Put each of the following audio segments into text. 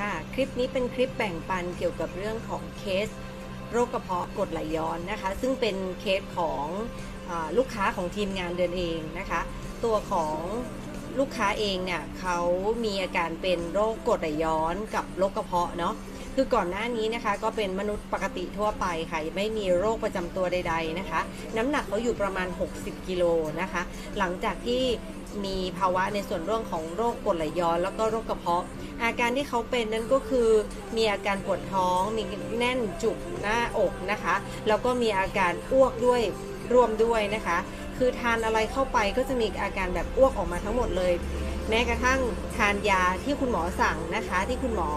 ค่ะ คลิปนี้เป็นคลิปแบ่งปันเกี่ยวกับเรื่องของเคส โรคกระเพาะกรดไหลย้อนนะคะ ซึ่งเป็นเคสของอลูกค้าของทีมงานเดินเองนะคะ ตัวของลูกค้าเองเนี่ยเขามีอาการเป็นโรคกรดไหลย้อนกับโรคกระเพาะเนาะคือก่อนหน้านี้นะคะก็เป็นมนุษย์ปกติทั่วไปค่ะไม่มีโรคประจำตัวใด ๆนะคะ น้ำหนักเขาอยู่ประมาณ 60 กิโลนะคะ หลังจากที่ มีภาวะในส่วนเรื่องของโรคกรดไหลย้อน แล้วก็โรคกระเพาะ อาการที่เขาเป็นนั้นก็คือมีอาการปวดท้อง มีแน่นจุกหน้าอกนะคะ แล้วก็มีอาการอ้วกด้วยรวมด้วยนะคะ คือทานอะไรเข้าไปก็จะมีอาการแบบอ้วกออกมาทั้งหมดเลย แม้กระทั่งทานยาที่คุณหมอสั่งนะคะ ที่คุณหมอ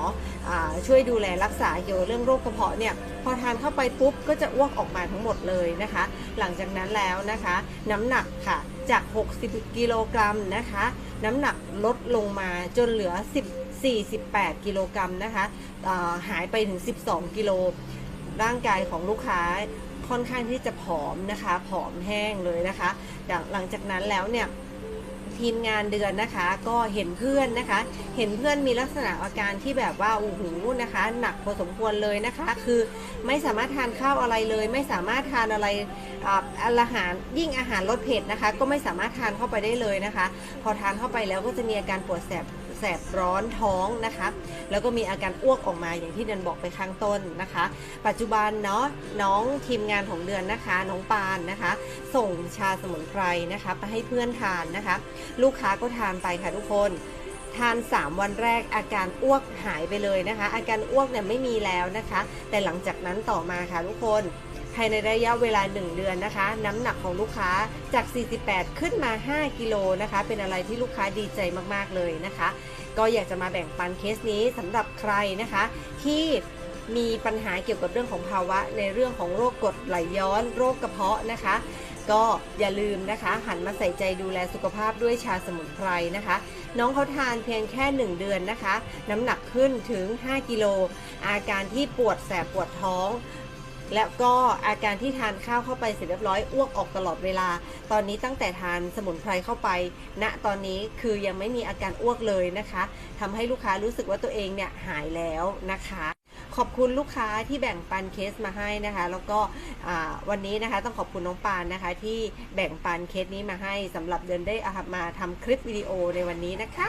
อช่วยดูแลรักษาเกี่ยวกับเรื่องโรคกระเพาะเนี่ยพอทานเข้าไปปุ๊บก็จะอ้วกออกมาทั้งหมดเลยนะคะ หลังจากนั้นแล้วนะคะ น้ำหนักค่ะ จาก 60 กิโลกรัมนะคะ น้ำหนักลดลงมาจนเหลือ 10 48 กิโลกรัมนะคะาหายไปถึง 12 กิโล ร่างกายของลูกค้าค่อนข้างที่จะผอมนะคะ ผอมแห้งเลยนะคะหลังจากนั้นแล้วเนี่ย ทีมงานเดือนนะคะ ก็เห็นเพื่อนนะคะ เห็นเพื่อนมีลักษณะอาการที่แบบว่าโอ้โหนะคะ หนักพอสมควรเลยนะคะ คือไม่สามารถทานข้าวอะไรเลย ไม่สามารถทานอะไรอาอาหารยิ่งอาหารรสเผ็ดนะคะ ก็ไม่สามารถทานเข้าไปได้เลยนะคะ พอทานเข้าไปแล้วก็จะมีอาการปวดแสบ สบร้อนท้องนะคะแล้วก็มีอาการอ้วกออกมาอย่างที่เดือนบอกไปข้างต้นนะคะ ปัจจุบันเนาะน้องทีมงานของเดือนนะคะ น้องปานนะคะ ส่งชาสมุนไพรนะคะไปให้เพื่อนทานนะคะ ลูกค้าก็ทานไปค่ะทุกคนทาน 3 วันแรกอาการอ้วกหายไปเลยนะคะ อาการอ้วกเนี่ยไม่มีแล้วนะคะ แต่หลังจากนั้นต่อมาค่ะทุกคน ภายในระยะเวลา 1 เดือนนะคะ น้ำหนักของลูกค้าจาก 48 ขึ้นมา 5 กิโลนะคะ เป็นอะไรที่ลูกค้าดีใจมากๆเลยนะคะ ก็อยากจะมาแบ่งปันเคสนี้สำหรับใครนะคะ ที่มีปัญหาเกี่ยวกับเรื่องของภาวะ ในเรื่องของโรคกรดไหลย้อน โรคกระเพาะนะคะ ก็อย่าลืมนะคะ หันมาใส่ใจดูแลสุขภาพด้วยชาสมุนไพรนะคะ น้องเขาทานเพียงแค่ 1 เดือนนะคะ น้ำหนักขึ้นถึง 5 กิโล อาการที่ปวดแสบปวดท้อง แล้วก็อาการที่ทานข้าวเข้าไปเสร็จเรียบร้อยอ้วกออกตลอดเวลา ตอนนี้ตั้งแต่ทานสมุนไพรเข้าไปณตอนนี้คือยังไม่มีอาการอ้วกเลยนะคะทำให้ลูกค้ารู้สึกว่าตัวเองเนี่ยหายแล้วนะคะขอบคุณลูกค้าที่แบ่งปันเคสมาให้นะคะ แล้วก็วันนี้นะคะต้องขอบคุณน้องปานนะคะ ที่แบ่งปันเคสนี้มาให้สำหรับเดินได้อามาทำคลิปวิดีโอในวันนี้นะคะ